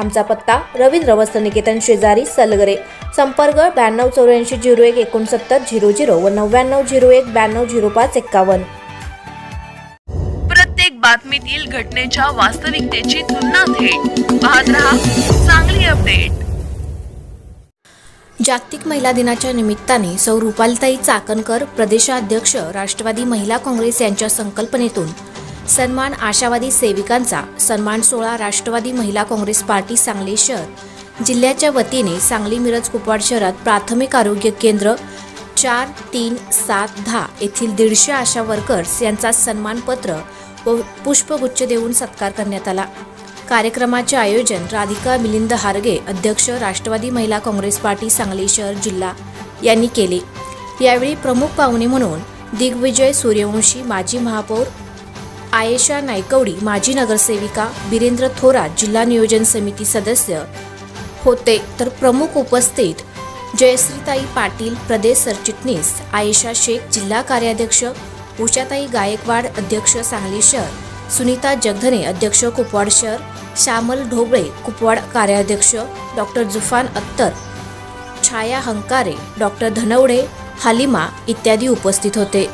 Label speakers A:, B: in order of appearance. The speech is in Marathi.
A: आमचा पत्ता रवींद्र वस्त्र निकेतन शेजारी सलगरे. संपर्क ब्याण्णव चौऱ्याऐंशी झिरो एक एकोणसत्तर झिरो झिरो व नव्याण्णव झिरो एक ब्याण्णव झिरो पाच एक्कावन्न.
B: प्रत्येक बातमीतील घटनेच्या वास्तविकतेची तुलना थेट. पाहत रहा चांगली अपडेट.
A: जागतिक महिला दिनाच्या निमित्ताने सौ रुपालीताई चाकणकर प्रदेशाध्यक्ष राष्ट्रवादी महिला काँग्रेस यांच्या संकल्पनेतून सन्मान आशावादी सेविकांचा सन्मान सोहळा राष्ट्रवादी महिला काँग्रेस पार्टी सांगली शहर. जिल्ह्याच्या वतीने सांगली मिरज कुपवाड शहरात प्राथमिक आरोग्य केंद्र चार तीन सात दहा येथील दीडशे आशा वर्कर्स यांचा सन्मानपत्र व पुष्पगुच्छ देऊन सत्कार करण्यात आला. कार्यक्रमाचे आयोजन राधिका मिलिंद हारगे अध्यक्ष राष्ट्रवादी महिला काँग्रेस पार्टी सांगली शहर जिल्हा यांनी केले. यावेळी प्रमुख पाहुणे म्हणून दिग्विजय सूर्यवंशी माजी महापौर आयेशा नायकवडी माजी नगरसेविका बिरेंद्र थोरात जिल्हा नियोजन समिती सदस्य होते. तर प्रमुख उपस्थित जयश्रीताई पाटील प्रदेश सरचिटणीस आयेशा शेख जिल्हा कार्याध्यक्ष उषाताई गायकवाड अध्यक्ष सांगली शहर सुनीता जगधने अध्यक्ष कुपवाड शहर श्यामल ढोबळे कुपवाड कार्याध्यक्ष डॉक्टर जुफान अत्तर छाया हंकारे डॉक्टर धनवडे हालिमा इत्यादी उपस्थित होते.